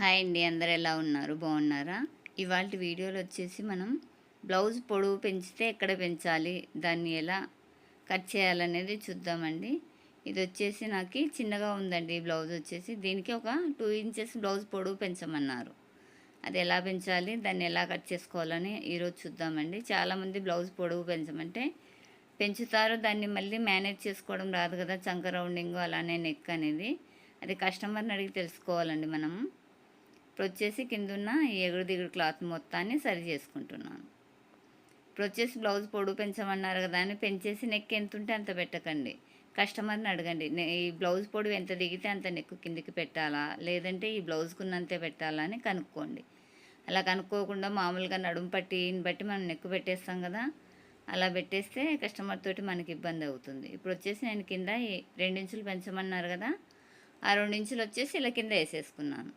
Hi అండి అందరు ఎలా ఉన్నారు? బాగున్నారా? ఇవాళ వీడియోలో వచ్చేసి మనం బ్లౌజ్ పొడవు పెంచితే ఎక్కడ పెంచాలి? దాన్ని ఎలా కట్ చేయాలనేది చూద్దామండి. ఇది వచ్చేసి నాకు చిన్నగా ఉందండి ఈ బ్లౌజ్ వచ్చేసి. దీనికి ఒక టూ ఇంచెస్ బ్లౌజ్ పొడవు పెంచమన్నారు. అది ఎలా పెంచాలి? దాన్ని ఎలా కట్ చేసుకోవాలని ఈరోజు చూద్దామండి. చాలామంది బ్లౌజ్ పొడవు పెంచమంటే పెంచుతారు. దాన్ని మళ్ళీ మేనేజ్ చేసుకోవడం రాదు కదా చంక రౌండింగ్ అలానే నెక్ అనేది. అది కస్టమర్ని అడిగి తెలుసుకోవాలండి మనము. ఇప్పుడు వచ్చేసి కిందున్న ఎగుడు దిగుడు క్లాత్ మొత్తాన్ని సరి చేసుకుంటున్నాను. ఇప్పుడు వచ్చేసి బ్లౌజ్ పొడుగు పెంచమన్నారు కదా అని పెంచేసి నెక్ ఎంత ఉంటే అంత పెట్టకండి. కస్టమర్ని అడగండి ఈ బ్లౌజ్ పొడవు ఎంత దిగితే అంత నెక్కు కిందికి పెట్టాలా? లేదంటే ఈ బ్లౌజ్కి ఉన్నంతే పెట్టాలా? అని కనుక్కోండి. అలా కనుక్కోకుండా మామూలుగా నడుము పట్టిని బట్టి మనం నెక్కు పెట్టేస్తాం కదా అలా పెట్టేస్తే కస్టమర్ తోటి మనకి ఇబ్బంది అవుతుంది. ఇప్పుడు వచ్చేసి నేను కింద ఈ రెండించులు పెంచమన్నారు కదా ఆ రెండించులు వచ్చేసి ఇలా కింద వేసేసుకున్నాను.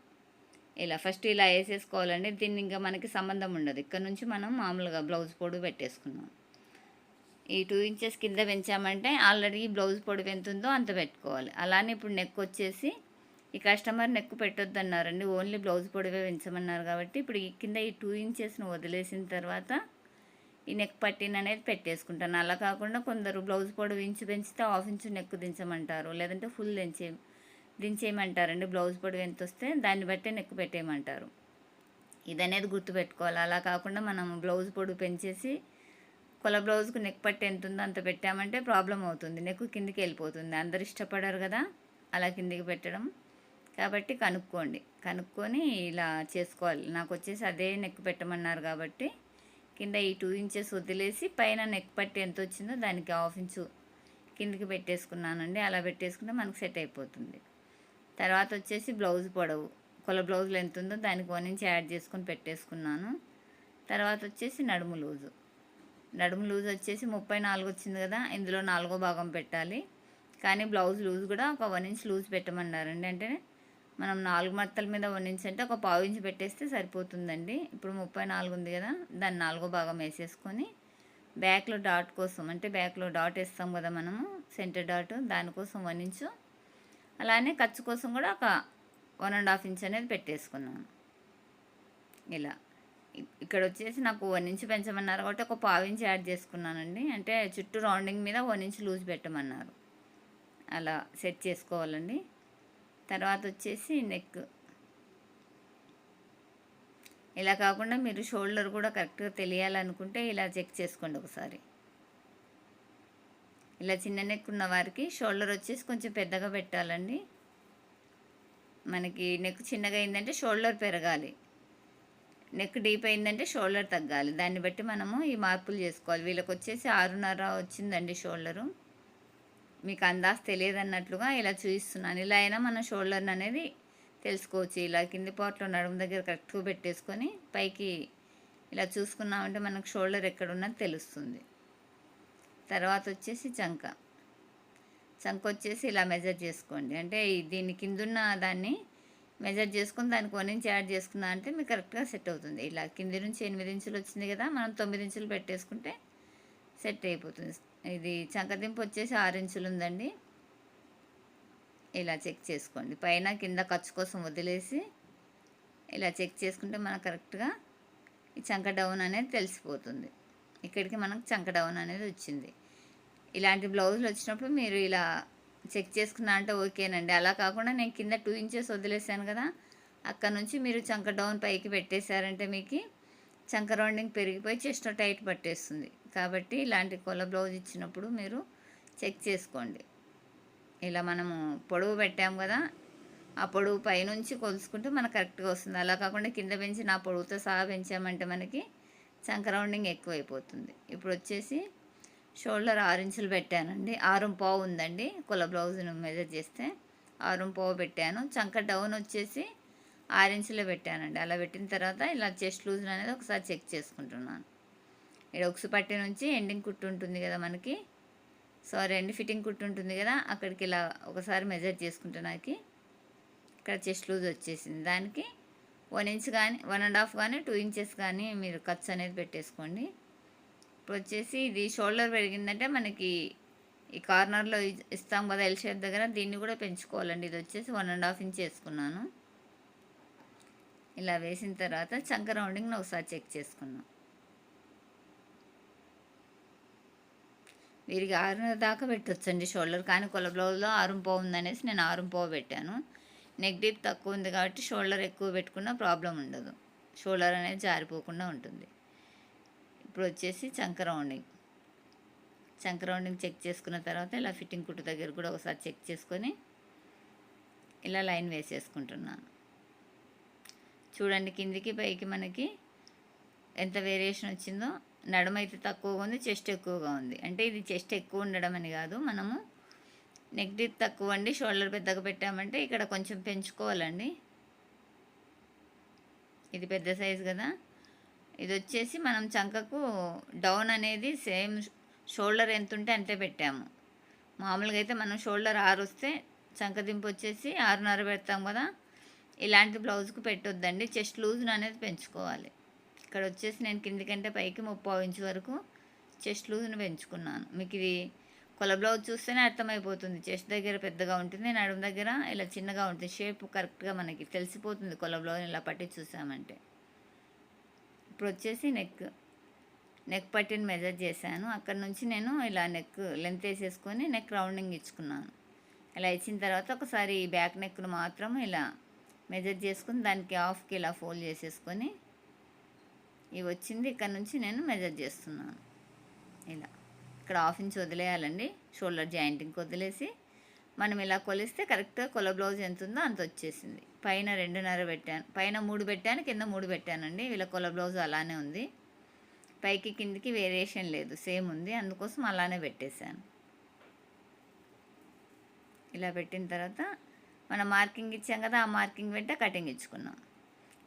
ఇలా ఫస్ట్ ఇలా వేసేసుకోవాలండి. దీన్ని ఇంకా మనకి సంబంధం ఉండదు. ఇక్కడ నుంచి మనం మామూలుగా బ్లౌజ్ పొడి పెట్టేసుకున్నాం ఈ టూ ఇంచెస్ కింద పెంచామంటే ఆల్రెడీ బ్లౌజ్ పొడవు ఎంత ఉందో అంత పెట్టుకోవాలి. అలానే ఇప్పుడు నెక్ వచ్చేసి ఈ కస్టమర్ నెక్ పెట్టొద్దు అన్నారండి ఓన్లీ బ్లౌజ్ పొడవే పెంచమన్నారు కాబట్టి ఇప్పుడు ఈ కింద ఈ టూ ఇంచెస్ను వదిలేసిన తర్వాత ఈ నెక్ పట్టిన అనేది పెట్టేసుకుంటాను. అలా కాకుండా కొందరు బ్లౌజ్ పొడవు ఇంచు పెంచితే హాఫ్ ఇంచు నెక్ దించమంటారు. లేదంటే ఫుల్ దించే దించేయమంటారండి బ్లౌజ్ పొడవు ఎంత వస్తే దాన్ని బట్టే నెక్కు పెట్టేయమంటారు. ఇది అనేది గుర్తుపెట్టుకోవాలి. అలా కాకుండా మనం బ్లౌజ్ పొడవు పెంచేసి కుల బ్లౌజ్కు నెక్ పట్టి ఎంత ఉందో అంత పెట్టామంటే ప్రాబ్లం అవుతుంది. నెక్ కిందికి వెళ్ళిపోతుంది. అందరు ఇష్టపడరు కదా అలా కిందికి పెట్టడం. కాబట్టి కనుక్కోండి. కనుక్కొని ఇలా చేసుకోవాలి. నాకు వచ్చేసి అదే నెక్ పెట్టమన్నారు కాబట్టి కింద ఈ టూ ఇంచెస్ వదిలేసి పైన నెక్ పట్టి ఎంత వచ్చిందో దానికి హాఫ్ ఇంచు కిందికి పెట్టేసుకున్నానండి. అలా పెట్టేసుకుంటే మనకు సెట్ అయిపోతుంది. తర్వాత వచ్చేసి బ్లౌజ్ పొడవు. కొల బ్లౌజులు ఎంత ఉందో దానికి వన్ ఇంచ్ యాడ్ చేసుకొని పెట్టేసుకున్నాను. తర్వాత వచ్చేసి నడుము లూజు. నడుము లూజ్ వచ్చేసి ముప్పై నాలుగు వచ్చింది కదా ఇందులో నాలుగో భాగం పెట్టాలి. కానీ బ్లౌజ్ లూజ్ కూడా ఒక వన్ ఇంచ్ లూజ్ పెట్టమన్నారండి అంటే మనం నాలుగు మడతల మీద వన్ ఇంచ్ అంటే ఒక పావు ఇంచ్ పెట్టేస్తే సరిపోతుందండి. ఇప్పుడు ముప్పై నాలుగు ఉంది కదా దాన్ని నాలుగో భాగం వేసేసుకొని బ్యాక్లో డాట్ కోసం అంటే బ్యాక్లో డాట్ వేస్తాం కదా మనము సెంటర్ డాట్ దానికోసం వన్ ఇంచు అలానే ఖర్చు కోసం కూడా ఒక వన్ అండ్ హాఫ్ ఇంచ్ అనేది పెట్టేసుకున్నాను. ఇలా. ఇ- ఇక్కడ వచ్చేసి నాకు వన్ ఇంచ్ పెంచమన్నారు కాబట్టి ఒక పావు ఇంచ్ యాడ్ చేసుకున్నానండి. అంటే చుట్టూ రౌండింగ్ మీద వన్ ఇంచ్ లూజ్ పెట్టమన్నారు. అలా సెట్ చేసుకోవాలండి. తర్వాత వచ్చేసి నెక్ ఇలా కాకుండా మీరు షోల్డర్ కూడా కరెక్ట్గా తెలియాలనుకుంటే ఇలా చెక్ చేసుకోండి ఒకసారి. ఇలా చిన్న నెక్ ఉన్న వారికి షోల్డర్ వచ్చేసి కొంచెం పెద్దగా పెట్టాలండి. మనకి నెక్ చిన్నగా అయిందంటే షోల్డర్ పెరగాలి. నెక్ డీప్ అయిందంటే షోల్డర్ తగ్గాలి. దాన్ని బట్టి మనము ఈ మార్పులు చేసుకోవాలి. వీళ్ళకి వచ్చేసి ఆరున్నర వచ్చిందండి షోల్డరు. మీకు అందాజ్ తెలియదన్నట్లుగా ఇలా చూపిస్తున్నాను. ఇలా అయినా మన షోల్డర్ అనేది తెలుసుకోవచ్చు. ఇలా కింది పార్ట్లో నడుము దగ్గర కరెక్ట్గా పెట్టేసుకొని పైకి ఇలా చూసుకున్నామంటే మనకు షోల్డర్ ఎక్కడ ఉన్నది తెలుస్తుంది. తర్వాత వచ్చేసి చంక. చంక వచ్చేసి ఇలా మెజర్ చేసుకోండి. అంటే ఈ- దీని కిందున్న దాన్ని మెజర్ చేసుకుని దానికి వన్ ఇంచ్ యాడ్ చేసుకున్నా అంటే మీకు కరెక్ట్గా సెట్ అవుతుంది. ఇలా కింది నుంచి ఎనిమిది ఇంచులు వచ్చింది కదా మనం తొమ్మిది ఇంచులు పెట్టేసుకుంటే సెట్ అయిపోతుంది. ఇది చంకదింపు వచ్చేసి ఆరు ఇంచులు ఉందండి. ఇలా చెక్ చేసుకోండి. పైన కింద ఖర్చు కోసం వదిలేసి ఇలా చెక్ చేసుకుంటే మనకు కరెక్ట్గా ఈ చంక డౌన్ అనేది తెలిసిపోతుంది. ఇక్కడికి మనకు చంక డౌన్ అనేది వచ్చింది. ఇలాంటి బ్లౌజులు వచ్చినప్పుడు మీరు ఇలా చెక్ చేసుకున్నా అంటే ఓకేనండి అలా కాకుండా నేను కింద టూ ఇంచెస్ వదిలేసాను కదా అక్కడ నుంచి మీరు చంక డౌన్ పైకి పెట్టేశారంటే మీకు చంక రౌండింగ్ పెరిగిపోయి చెస్ట్ టైట్ పట్టేస్తుంది. కాబట్టి ఇలాంటి కొల బ్లౌజ్ ఇచ్చినప్పుడు మీరు చెక్ చేసుకోండి. ఇలా మనము పొడవు పెట్టాము కదా ఆ పొడవు పైనుంచి కొలుసుకుంటే మనకు కరెక్ట్గా వస్తుంది. అలా కాకుండా కింద పెంచి నా పొడవుతో సహా పెంచామంటే మనకి సంక్రౌండింగ్ ఎక్కువైపోతుంది. ఇప్పుడు వచ్చేసి షోల్డర్ ఆరు ఇంచులు పెట్టానండి. ఆరు పావు ఉందండి. కుల బ్లౌజ్ను మెజర్ చేస్తే ఆరు పావు పెట్టాను. చంక డౌన్ వచ్చేసి ఆరు ఇంచులే పెట్టానండి. అలా పెట్టిన తర్వాత ఇలా చెస్ట్ లూజ్ అనేది ఒకసారి చెక్ చేసుకుంటున్నాను. ఇక్కడ ఉక్సు పట్టి నుంచి ఎండింగ్ కుట్టు ఉంటుంది కదా మనకి. సారీ అండి ఫిట్టింగ్ కుట్టు ఉంటుంది కదా అక్కడికి ఇలా ఒకసారి మెజర్ చేసుకుంటున్నాకి ఇక్కడ చెస్ట్ లూజ్ వచ్చేసింది. దానికి వన్ ఇంచ్ కానీ వన్ అండ్ హాఫ్ కానీ టూ ఇంచెస్ కానీ మీరు ఖర్చు అనేది పెట్టేసుకోండి. ఇప్పుడు వచ్చేసి ఇది షోల్డర్ పెరిగిందంటే మనకి ఈ కార్నర్లో ఇస్తాం కదా ఎల్ షేప్ దగ్గర దీన్ని కూడా పెంచుకోవాలండి. ఇది వచ్చేసి వన్ అండ్ హాఫ్ ఇంచ్ వేసుకున్నాను. ఇలా వేసిన తర్వాత చంక రౌండింగ్ని ఒకసారి చెక్ చేసుకున్నాం వీరికి ఆరున్నర దాకా పెట్టొచ్చండి షోల్డర్. కానీ కొల బ్లౌజ్లో ఆరుంపో ఉందనేసి నేను ఆరుంపో పెట్టాను. నెక్ డీప్ తక్కువ ఉంది కాబట్టి షోల్డర్ ఎక్కువ పెట్టుకున్నా ప్రాబ్లం ఉండదు. షోల్డర్ అనేది జారిపోకుండా ఉంటుంది. ఇప్పుడు వచ్చేసి చంక రౌండింగ్. చంక రౌండింగ్ చెక్ చేసుకున్న తర్వాత ఇలా ఫిట్టింగ్ కుట్టు దగ్గర కూడా ఒకసారి చెక్ చేసుకొని ఇలా లైన్ వేసేసుకుంటున్నాను చూడండి కిందికి పైకి మనకి ఎంత వేరియేషన్ వచ్చిందో. నడుమ అయితే తక్కువగా ఉంది చెస్ట్ ఎక్కువగా ఉంది. అంటే ఇది చెస్ట్ ఎక్కువ ఉండడం అని కాదు మనము నెక్ డీప్ తక్కువ అండి షోల్డర్ పెద్దగా పెట్టామంటే ఇక్కడ కొంచెం పెంచుకోవాలండి. ఇది పెద్ద సైజు కదా. ఇది వచ్చేసి మనం చంకకు డౌన్ అనేది సేమ్ షోల్డర్ ఎంత ఉంటే అంతే పెట్టాము. మామూలుగా అయితే మనం షోల్డర్ ఆరు వస్తే చంక దింపు వచ్చేసి ఆరున్నర పెడతాం కదా. ఇలాంటి బ్లౌజ్కి పెట్టొద్దండి. చెస్ట్ లూజ్ను అనేది పెంచుకోవాలి. ఇక్కడ వచ్చేసి నేను కిందికంటే పైకి ముప్పై ఇంచు వరకు చెస్ట్ లూజ్ను పెంచుకున్నాను. మీకు ఇది కొల బ్లౌజ్ చూస్తేనే అర్థమైపోతుంది. చెస్ట్ దగ్గర పెద్దగా ఉంటుంది నడుము దగ్గర ఇలా చిన్నగా ఉంటుంది షేప్ కరెక్ట్గా మనకి తెలిసిపోతుంది కొల బ్లౌజ్ ఇలా పట్టి చూసామంటే. ఇప్పుడు వచ్చేసి నెక్ నెక్ పట్టిని మెజర్ చేశాను. అక్కడ నుంచి నేను ఇలా నెక్ లెంత్ వేసేసుకొని నెక్ రౌండింగ్ ఇచ్చుకున్నాను. ఇలా ఇచ్చిన తర్వాత ఒకసారి ఈ బ్యాక్ నెక్ను మాత్రం ఇలా మెజర్ చేసుకుని దానికి హాఫ్కి ఇలా ఫోల్డ్ చేసేసుకొని ఇవి వచ్చింది. ఇక్కడ నుంచి నేను మెజర్ చేస్తున్నాను. ఇలా. ఇక్కడ హాఫ్ ఇంచ్ వదిలేయాలండి షోల్డర్ జాయింటింగ్కి వదిలేసి. మనం ఇలా కొలిస్తే కరెక్ట్గా కొల బ్లౌజ్ ఎంత ఉందో అంత వచ్చేసింది. పైన రెండున్నర పెట్టాను పైన మూడు పెట్టాను కింద మూడు పెట్టానండి. వీళ్ళ కొల బ్లౌజ్ అలానే ఉంది. పైకి కిందికి వేరియేషన్ లేదు సేమ్ ఉంది. అందుకోసం అలానే పెట్టేశాను. ఇలా పెట్టిన తర్వాత మనం మార్కింగ్ ఇచ్చాం కదా ఆ మార్కింగ్ వెంట కటింగ్ ఇచ్చుకున్నాం.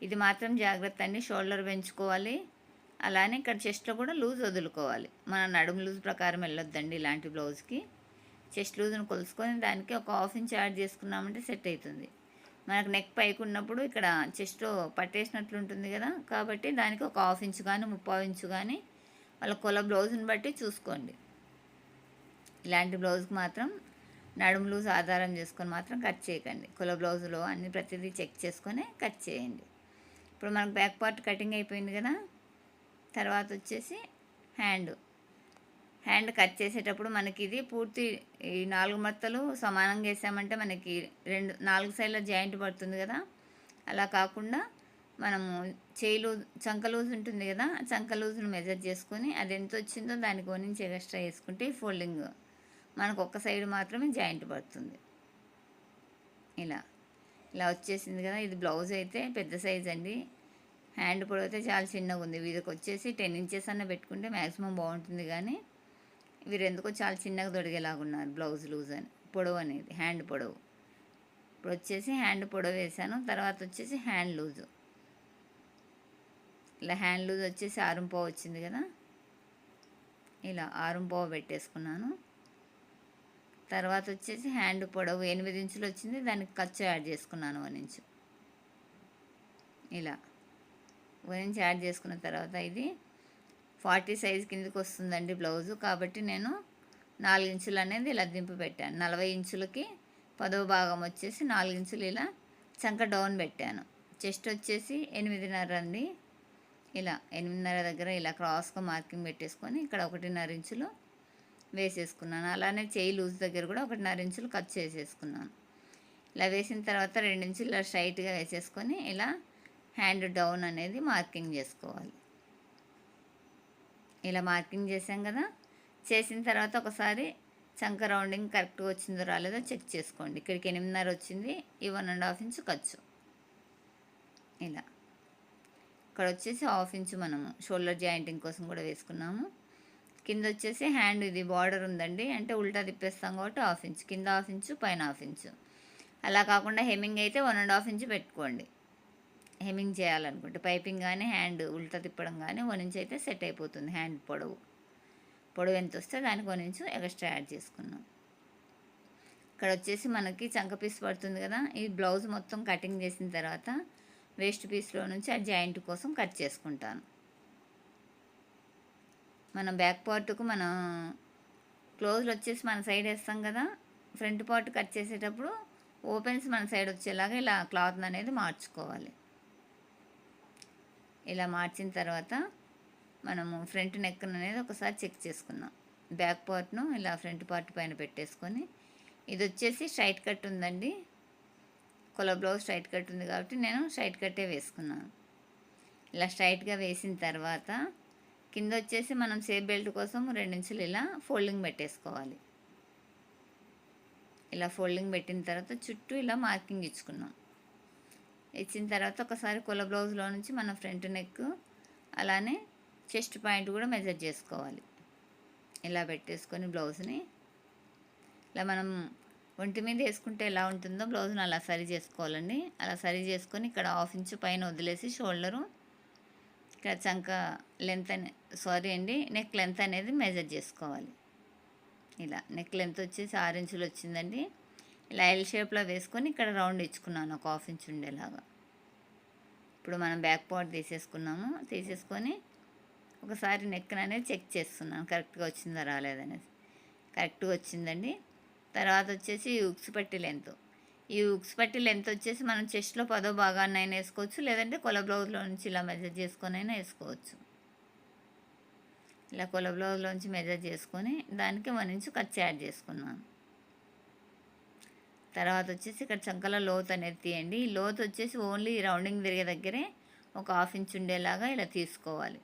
ఇది మాత్రం జాగ్రత్త అండి షోల్డర్ పెంచుకోవాలి. అలానే ఇక్కడ చెస్ట్లో కూడా లూజ్ వదులుకోవాలి. మన నడుము లూజ్ ప్రకారం వెళ్ళొద్దండి ఇలాంటి బ్లౌజ్కి. చెస్ట్ లూజ్ను కొలుసుకొని దానికి ఒక హాఫ్ ఇంచ్ యాడ్ చేసుకున్నామంటే సెట్ అవుతుంది మనకు నెక్ పైకి ఉన్నప్పుడు ఇక్కడ చెస్ట్ పట్టేసినట్లు ఉంటుంది కదా కాబట్టి దానికి ఒక హాఫ్ ఇంచ్ కానీ ముప్పై ఇంచు కానీ వాళ్ళ కొల బ్లౌజ్ని బట్టి చూసుకోండి. ఇలాంటి బ్లౌజ్కి మాత్రం నడుము లూజ్ ఆధారం చేసుకొని మాత్రం కట్ చేయకండి. కొల బ్లౌజులో అన్ని ప్రతిదీ చెక్ చేసుకొని కట్ చేయండి. ఇప్పుడు మనకు బ్యాక్ పార్ట్ కటింగ్ అయిపోయింది కదా తర్వాత వచ్చేసి హ్యాండ్. హ్యాండ్ కట్ చేసేటప్పుడు మనకి ఇది పూర్తి ఈ నాలుగు మత్తలు సమానంగా వేసామంటే మనకి రెండు నాలుగు సైడ్ల జాయింట్ పడుతుంది కదా. అలా కాకుండా మనము చేయి లూజ్ చంక లూజ్ ఉంటుంది కదా చంక లూజ్ను మెజర్ చేసుకొని అది ఎంత వచ్చిందో దానికి నుంచి ఎక్స్ట్రా వేసుకుంటే ఫోల్డింగ్ మనకు ఒక్క సైడ్ మాత్రమే జాయింట్ పడుతుంది. ఇలా. ఇలా వచ్చేసింది కదా. ఇది బ్లౌజ్ అయితే పెద్ద సైజ్ అండి హ్యాండ్ పొడవు అయితే చాలా చిన్నగా ఉంది. వీరికి వచ్చేసి టెన్ ఇంచెస్ అన్న పెట్టుకుంటే మ్యాక్సిమం బాగుంటుంది కానీ వీరు ఎందుకో చాలా చిన్నగా దొడిగేలాగున్నారు బ్లౌజ్ లూజ్ అని. పొడవు అనేది హ్యాండ్ పొడవు. ఇప్పుడు వచ్చేసి హ్యాండ్ పొడవు వేసాను తర్వాత వచ్చేసి హ్యాండ్ లూజు. ఇలా హ్యాండ్ లూజ్ వచ్చేసి ఆరుం పావు వచ్చింది కదా? ఇలా ఆరుం పావు పెట్టేసుకున్నాను. తర్వాత వచ్చేసి హ్యాండ్ పొడవు ఎనిమిది ఇంచులు వచ్చింది. దానికి ఖర్చు యాడ్ చేసుకున్నాను వన్ ఇంచు ఇలా. గురించి యాడ్ చేసుకున్న తర్వాత ఇది ఫార్టీ సైజ్ కిందకి వస్తుందండి బ్లౌజు. కాబట్టి నేను నాలుగు ఇంచులు అనేది ఇలా దింపు పెట్టాను. నలభై ఇంచులకి పదవ భాగం వచ్చేసి నాలుగు ఇంచులు ఇలా చంక డౌన్ పెట్టాను. చెస్ట్ వచ్చేసి ఎనిమిదిన్నర అండి. ఇలా ఎనిమిదిన్నర దగ్గర ఇలా క్రాస్గా మార్కింగ్ పెట్టేసుకొని ఇక్కడ ఒకటిన్నర ఇంచులు వేసేసుకున్నాను. అలానే చేయి లూజ్ దగ్గర కూడా ఒకటిన్నర ఇంచులు కట్ చేసేసుకున్నాను. ఇలా వేసిన తర్వాత రెండు ఇంచులు ఇలా స్ట్రైట్గా వేసేసుకొని ఇలా హ్యాండ్ డౌన్ అనేది మార్కింగ్ చేసుకోవాలి. ఇలా మార్కింగ్ చేసాం కదా? చేసిన తర్వాత ఒకసారి చంక రౌండింగ్ కరెక్ట్గా వచ్చిందో రాలేదో చెక్ చేసుకోండి. ఇక్కడికి ఎనిమిదిన్నర వచ్చింది. ఈ వన్ అండ్ హాఫ్ ఇంచ్ ఖర్చు. ఇలా. ఇక్కడ వచ్చేసి హాఫ్ ఇంచ్ మనము షోల్డర్ జాయింటింగ్ కోసం కూడా వేసుకున్నాము. కింద వచ్చేసి హ్యాండ్ ఇది బార్డర్ ఉందండి. అంటే ఉల్టా తిప్పేస్తాం కాబట్టి హాఫ్ ఇంచ్. కింద హాఫ్ ఇంచు పైన హాఫ్ ఇంచు. అలా కాకుండా హెమ్మింగ్ అయితే వన్ అండ్ హాఫ్ ఇంచ్ పెట్టుకోండి. హెమ్మింగ్ చేయాలనుకుంటే పైపింగ్ కానీ హ్యాండ్ ఉల్టా తిప్పడం కానీ ఒక నుంచి అయితే సెట్ అయిపోతుంది హ్యాండ్ పొడవు. పొడవు ఎంత వస్తే దానికి ఒక నుంచి ఎక్స్ట్రా యాడ్ చేసుకున్నాం. ఇక్కడ వచ్చేసి మనకి చంక పీస్ పడుతుంది కదా ఈ బ్లౌజ్ మొత్తం కటింగ్ చేసిన తర్వాత వేస్ట్ పీస్లో నుంచి ఆ జాయింట్ కోసం కట్ చేసుకుంటాను. మన బ్యాక్ పార్ట్కు మనం క్లోజ్లు వచ్చేసి మన సైడ్ వేస్తాం కదా ఫ్రంట్ పార్ట్ కట్ చేసేటప్పుడు ఓపెన్స్ మన సైడ్ వచ్చేలాగా ఇలా క్లాత్ అనేది మార్చుకోవాలి. ఇలా మార్చిన తర్వాత మనము ఫ్రంట్ నెక్ అనేది ఒకసారి చెక్ చేసుకుందాం. బ్యాక్ పార్ట్ను ఇలా ఫ్రంట్ పార్ట్ పైన పెట్టేసుకొని ఇది వచ్చేసి స్ట్రైట్ కట్ ఉందండి. కుల బ్లౌజ్ స్ట్రైట్ కట్ ఉంది కాబట్టి నేను స్ట్రైట్ కట్టే వేసుకున్నాను. ఇలా స్ట్రైట్గా వేసిన తర్వాత కింద వచ్చేసి మనం సేఫ్ బెల్ట్ కోసం రెండించులు ఇలా ఫోల్డింగ్ పెట్టేసుకోవాలి. ఇలా ఫోల్డింగ్ పెట్టిన తర్వాత చుట్టూ ఇలా మార్కింగ్ ఇచ్చుకున్నాం. ఇచ్చిన తర్వాత ఒకసారి కుల బ్లౌజ్లో నుంచి మన ఫ్రంట్ నెక్ అలానే చెస్ట్ పాయింట్ కూడా మెజర్ చేసుకోవాలి. ఇలా పెట్టేసుకొని బ్లౌజ్ని. ఇలా మనం ఒంటి మీద వేసుకుంటే ఎలా ఉంటుందో బ్లౌజ్ని అలా సరి చేసుకోవాలండి. అలా సరి చేసుకొని ఇక్కడ హాఫ్ ఇంచు పైన వదిలేసి షోల్డరు ఇక్కడ చంక లెంత్ అనే సారీ అండి నెక్ లెంత్ అనేది మెజర్ చేసుకోవాలి. ఇలా నెక్ లెంత్ వచ్చేసి ఆరు ఇంచులు వచ్చిందండి. ఇలా ఎల్ షేప్లో వేసుకొని ఇక్కడ రౌండ్ ఇచ్చుకున్నాను ఒక హాఫ్ ఇంచ్ ఉండేలాగా. ఇప్పుడు మనం బ్యాక్ పార్ట్ తీసేసుకున్నాము. తీసేసుకొని ఒకసారి నెక్ అనేది చెక్ చేస్తున్నాను కరెక్ట్గా వచ్చిందా రాలేదనేది కరెక్ట్గా వచ్చిందండి. తర్వాత వచ్చేసి ఉక్స్ పట్టి లెంత్ ఈ ఉక్స్ పట్టి లెంత్ వచ్చేసి మనం చెస్ట్లో పదో భాగాన్ని అయినా వేసుకోవచ్చు లేదంటే కొల బ్లౌజ్లో నుంచి ఇలా మెజర్ చేసుకొని అయినా వేసుకోవచ్చు. ఇలా కొల బ్లౌజ్లో నుంచి మెజర్ చేసుకొని దానికి వన్ ఇంచు ఖర్చు యాడ్ చేసుకున్నాను. తర్వాత వచ్చేసి ఇక్కడ చంకల లోత్ అనేది తీయండి. ఈ లోతు వచ్చేసి ఓన్లీ రౌండింగ్ తిరిగే దగ్గరే ఒక హాఫ్ ఇంచ్ ఉండేలాగా ఇలా తీసుకోవాలి.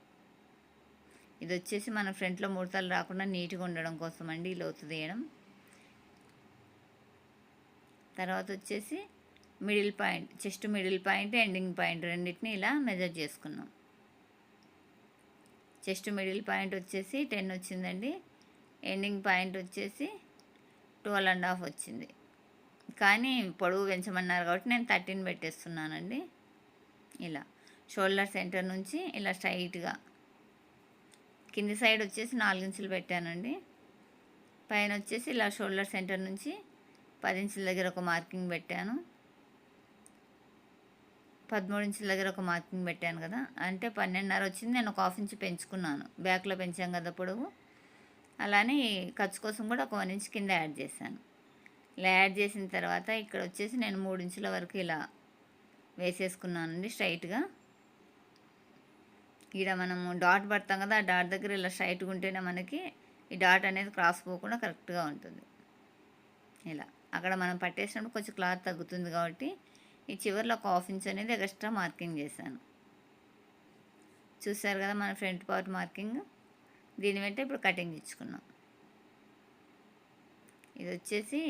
ఇది వచ్చేసి మన ఫ్రంట్లో ముడతలు రాకుండా నీట్గా ఉండడం కోసం అండి ఈ లోతు తీయడం. తర్వాత వచ్చేసి middle point chest middle point ending point రెండింటిని ఇలా మెజర్ చేసుకున్నాం. చెస్ట్ మిడిల్ పాయింట్ వచ్చేసి టెన్ వచ్చిందండి. ఎండింగ్ పాయింట్ వచ్చేసి ట్వెల్వ్ అండ్ హాఫ్ వచ్చింది. కానీ పొడవు పెంచమన్నారు కాబట్టి నేను థర్టీన్ పెట్టేస్తున్నానండి. ఇలా షోల్డర్ సెంటర్ నుంచి ఇలా స్ట్రైట్గా కింది సైడ్ వచ్చేసి నాలుగు ఇంచులు పెట్టానండి. పైన వచ్చేసి ఇలా షోల్డర్ సెంటర్ నుంచి పది ఇంచుల దగ్గర ఒక మార్కింగ్ పెట్టాను. పదమూడు ఇంచుల దగ్గర ఒక మార్కింగ్ పెట్టాను కదా అంటే పన్నెండున్నర వచ్చింది. నేను ఒక హాఫ్ ఇంచ్ పెంచుకున్నాను. బ్యాక్లో పెంచాం కదా పొడవు అలానే ఖర్చు కోసం కూడా ఒక వన్ ఇంచ్ కింద యాడ్ చేశాను. ఇలా యాడ్ చేసిన తర్వాత ఇక్కడ వచ్చేసి నేను మూడు ఇంచుల వరకు ఇలా వేసేసుకున్నానండి స్ట్రైట్గా. ఈడ మనము డాట్ పడతాం కదా ఆ డాట్ దగ్గర ఇలా స్ట్రైట్గా ఉంటేనే మనకి ఈ డాట్ అనేది క్రాస్ పోకుండా కరెక్ట్గా ఉంటుంది. ఇలా అక్కడ మనం పట్టేసినప్పుడు కొంచెం క్లాత్ తగ్గుతుంది కాబట్టి ఈ చివరిలో ఒక హాఫ్ ఇంచ్ అనేది ఎక్స్ట్రా మార్కింగ్ చేశాను. చూసారు కదా మన ఫ్రంట్ పార్ట్ మార్కింగ్? దీని వెంట ఇప్పుడు కటింగ్ ఇచ్చుకున్నాం. ఇది వచ్చేసి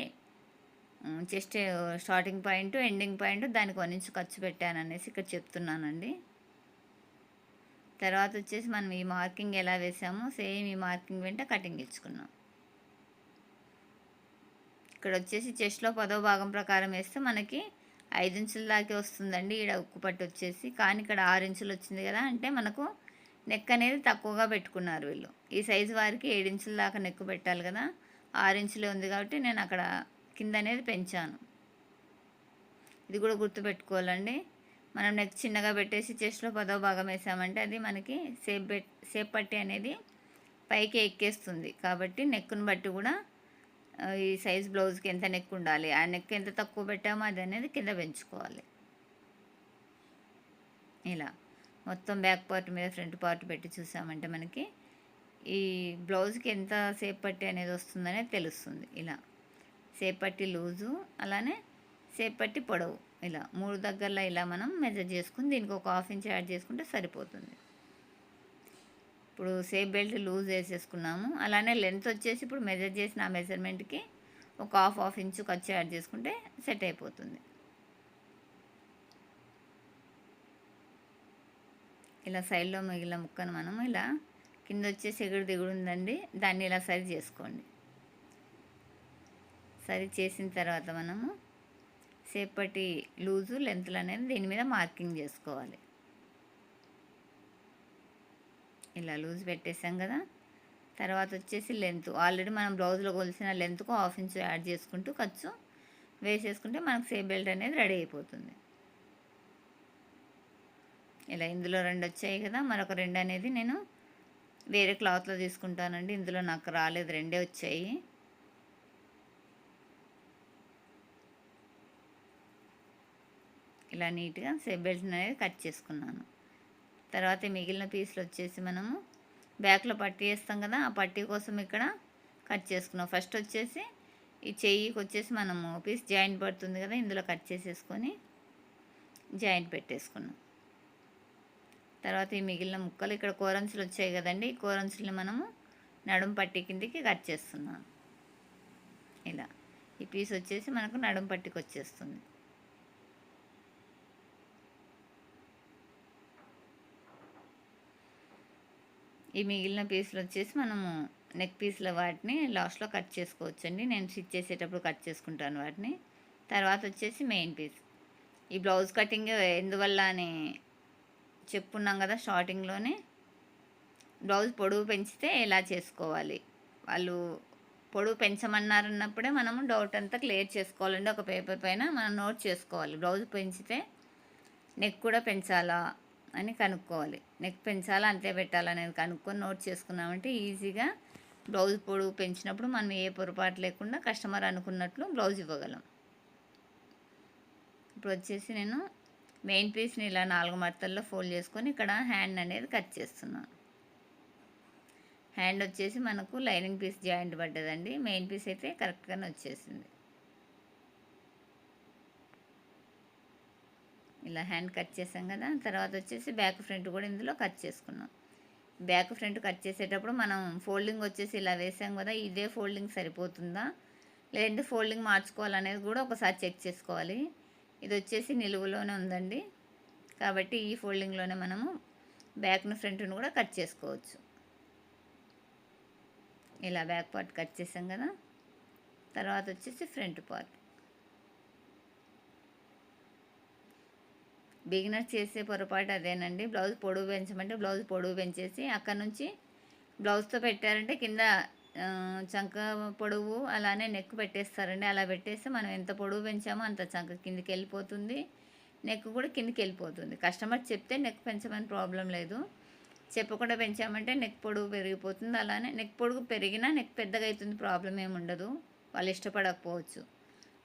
chest starting point ending point దానికి వన్ ఇంచ్ ఖర్చు పెట్టాను అనేసి ఇక్కడ చెప్తున్నానండి. తర్వాత వచ్చేసి మనం ఈ మార్కింగ్ ఎలా వేసామో సేమ్ ఈ మార్కింగ్ వెంట కటింగ్ ఇచ్చుకున్నాం. ఇక్కడ వచ్చేసి చెస్ట్లో పదో భాగం ప్రకారం వేస్తే మనకి ఐదు ఇంచుల దాకా వస్తుందండి ఈడ ఉక్కు పట్టు వచ్చేసి. కానీ ఇక్కడ ఆరు ఇంచులు వచ్చింది కదా అంటే మనకు నెక్ అనేది తక్కువగా పెట్టుకున్నారు వీళ్ళు. ఈ సైజు వారికి ఏడు ఇంచుల దాకా నెక్ పెట్టాలి కదా ఆరు ఇంచులే ఉంది కాబట్టి నేను అక్కడ కింద అనేది పెంచాను. ఇది కూడా గుర్తుపెట్టుకోవాలండి. మనం నెక్ చిన్నగా పెట్టేసి చెస్ట్లో పదో భాగం వేసామంటే అది మనకి సేప్ పెట్ సేప్ పట్టి అనేది పైకి ఎక్కేస్తుంది. కాబట్టి నెక్కును బట్టి కూడా ఈ సైజ్ బ్లౌజ్కి ఎంత నెక్ ఉండాలి ఆ నెక్ ఎంత తక్కువ పెట్టామో అది అనేది కింద పెంచుకోవాలి. ఇలా మొత్తం బ్యాక్ పార్ట్ మీద ఫ్రంట్ పార్ట్ పెట్టి చూసామంటే మనకి ఈ బ్లౌజ్కి ఎంత సేపు పట్టి అనేది వస్తుందనేది తెలుస్తుంది. ఇలా సేపట్టి లూజు అలానే సేపట్టి పొడవు. ఇలా మూడు దగ్గరలో ఇలా మనం మెజర్ చేసుకుని దీనికి ఒక హాఫ్ ఇంచ్ యాడ్ చేసుకుంటే సరిపోతుంది. ఇప్పుడు సేఫ్ బెల్ట్ లూజ్ వేసేసుకున్నాము. అలానే లెంత్ వచ్చేసి ఇప్పుడు మెజర్ చేసిన ఆ మెజర్మెంట్కి ఒక హాఫ్ హాఫ్ ఇంచు ఖర్చు యాడ్ చేసుకుంటే సెట్ అయిపోతుంది. ఇలా సైడ్లో మిగిలిన ముక్కను మనం ఇలా కింద వచ్చేసి ఎగుడు దిగుడు ఉందండి. దాన్ని ఇలా సరి చేసుకోండి. సరి చేసిన తర్వాత మనము సేపటి లూజు లెంత్లు అనేది దీని మీద మార్కింగ్ చేసుకోవాలి. ఇలా లూజ్ పెట్టేసాం కదా. తర్వాత వచ్చేసి లెంత్. ఆల్రెడీ మనం బ్లౌజ్లో కొలిసిన లెంత్కు హాఫ్ ఇంచ్ యాడ్ చేసుకుంటూ ఖర్చు వేసేసుకుంటే మనకు సేఫ్ బెల్ట్ అనేది రెడీ అయిపోతుంది. ఇలా ఇందులో రెండు వచ్చాయి కదా. మరొక రెండు అనేది నేను వేరే క్లాత్లో తీసుకుంటానండి. ఇందులో నాకు రాలేదు. రెండే వచ్చాయి. ఇలా నీట్గా బెల్ట్ అనేది కట్ చేసుకున్నాను. తర్వాత మిగిలిన పీసులు వచ్చేసి మనము బ్యాక్లో పట్టీ వేస్తాం కదా ఆ పట్టీ కోసం ఇక్కడ కట్ చేసుకున్నాం. ఫస్ట్ వచ్చేసి ఈ చెయ్యికి వచ్చేసి మనము పీస్ జాయింట్ పడుతుంది కదా ఇందులో కట్ చేసేసుకొని జాయింట్ పెట్టేసుకున్నాం. తర్వాత ఈ మిగిలిన ముక్కలు ఇక్కడ కోరంచులు వచ్చాయి కదండి ఈ కోరంచుల్ని మనము నడుం పట్టి కిందికి కట్ చేస్తున్నాం ఇలా ఈ పీస్ వచ్చేసి మనకు నడుం పట్టికి వచ్చేస్తుంది ఈ మిగిలిన పీసులు వచ్చేసి మనము నెక్ పీస్ల వాటిని లాస్ట్లో కట్ చేసుకోవచ్చండి. నేను స్టిచ్ చేసేటప్పుడు కట్ చేసుకుంటాను వాటిని. తర్వాత వచ్చేసి మెయిన్ పీస్ ఈ బ్లౌజ్ కటింగ్ ఎందువల్ల అని చెప్పున్నాం కదా స్టార్టింగ్లోనే బ్లౌజ్ పొడవు పెంచితే ఎలా చేసుకోవాలి? వాళ్ళు పొడవు పెంచమన్నారన్నప్పుడే మనము డౌట్ అంతా క్లియర్ చేసుకోవాలండి. ఒక పేపర్ పైన మనం నోట్ చేసుకోవాలి. బ్లౌజ్ పెంచితే నెక్ కూడా పెంచాలా? అని కనుక్కోవాలి. నెక్ పెంచాలా అంతే పెట్టాలనేది కనుక్కొని నోట్ చేసుకున్నామంటే ఈజీగా బ్లౌజ్ పొడవు పెంచినప్పుడు మనం ఏ పొరపాటు లేకుండా కస్టమర్ అనుకున్నట్లు బ్లౌజ్ ఇవ్వగలం. ఇప్పుడు వచ్చేసి నేను మెయిన్ పీస్ని ఇలా నాలుగు మడతల్లో ఫోల్డ్ చేసుకొని ఇక్కడ హ్యాండ్ అనేది కట్ చేస్తున్నాను. హ్యాండ్ వచ్చేసి మనకు లైనింగ్ పీస్ జాయింట్ పడ్డదండి. మెయిన్ పీస్ అయితే కరెక్ట్గానే వచ్చేసింది. ఇలా హ్యాండ్ కట్ చేసాం కదా తర్వాత వచ్చేసి బ్యాక్ ఫ్రంట్ కూడా ఇందులో కట్ చేసుకున్నాం. బ్యాక్ ఫ్రంట్ కట్ చేసేటప్పుడు మనం ఫోల్డింగ్ వచ్చేసి ఇలా వేసాం కదా ఇదే ఫోల్డింగ్ సరిపోతుందా? లేదంటే ఫోల్డింగ్ మార్చుకోవాలనేది కూడా ఒకసారి చెక్ చేసుకోవాలి. ఇది వచ్చేసి నిలువులోనే ఉందండి. కాబట్టి ఈ ఫోల్డింగ్లోనే మనము బ్యాక్ను ఫ్రంట్ను కూడా కట్ చేసుకోవచ్చు. ఇలా బ్యాక్ పార్ట్ కట్ చేసాం కదా తర్వాత వచ్చేసి ఫ్రంట్ పార్ట్. బిగినర్ చేసే పొరపాటు అదేనండి. బ్లౌజ్ పొడవు పెంచమంటే బ్లౌజ్ పొడవు పెంచేసి అక్కడ నుంచి బ్లౌజ్తో పెట్టారంటే కింద చంక పొడవు అలానే నెక్ పెట్టేస్తారండి. అలా పెట్టేస్తే మనం ఎంత పొడవు పెంచామో అంత చంక కిందికి వెళ్ళిపోతుంది. నెక్ కూడా కిందికి వెళ్ళిపోతుంది. కస్టమర్ చెప్తే నెక్ పెంచమని ప్రాబ్లం లేదు. చెప్పకుండా పెంచామంటే నెక్ పొడుగు పెరిగిపోతుంది. అలానే నెక్ పొడుగు పెరిగినా నెక్ పెద్దగా అవుతుంది ప్రాబ్లం ఏమి ఉండదు వాళ్ళు ఇష్టపడకపోవచ్చు.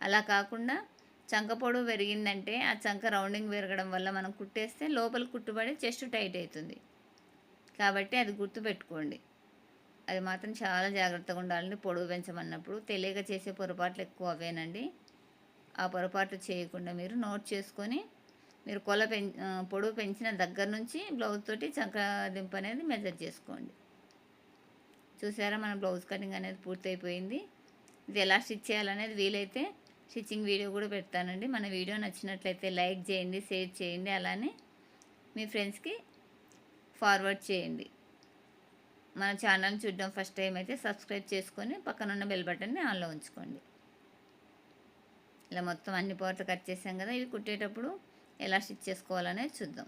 అలా కాకుండా చంక పొడవు పెరిగిందంటే ఆ చంక రౌండింగ్ పెరగడం వల్ల మనం కుట్టేస్తే లోపల కుట్టుబడి చెస్ట్ టైట్ అవుతుంది. కాబట్టి అది గుర్తుపెట్టుకోండి. అది మాత్రం చాలా జాగ్రత్తగా ఉండాలండి. పొడవు పెంచమన్నప్పుడు తెలియక చేసే పొరపాట్లు ఎక్కువ అవేనండి. ఆ పొరపాట్లు చేయకుండా మీరు నోట్ చేసుకొని మీరు కొల పెం పొడవు పెంచిన దగ్గర నుంచి బ్లౌజ్ తోటి చంక దింపు అనేది మెజర్ చేసుకోండి. చూసారా? మన బ్లౌజ్ కటింగ్ అనేది పూర్తయిపోయింది. ఇది ఎలా స్టిచ్ చేయాలనేది వీలైతే స్టిచ్చింగ్ వీడియో కూడా పెడతానండి. మన వీడియో నచ్చినట్లయితే లైక్ చేయండి షేర్ చేయండి అలానే మీ ఫ్రెండ్స్కి ఫార్వర్డ్ చేయండి. మన ఛానల్ చూడడం ఫస్ట్ టైం అయితే సబ్స్క్రైబ్ చేసుకొని పక్కన ఉన్న బెల్ బటన్ని ఆన్లో ఉంచుకోండి. ఇలా మొత్తం అన్ని పోర్ట్లు కట్ చేసాం కదా ఇవి కుట్టేటప్పుడు ఎలా స్టిచ్ చేసుకోవాలనేది చూద్దాం.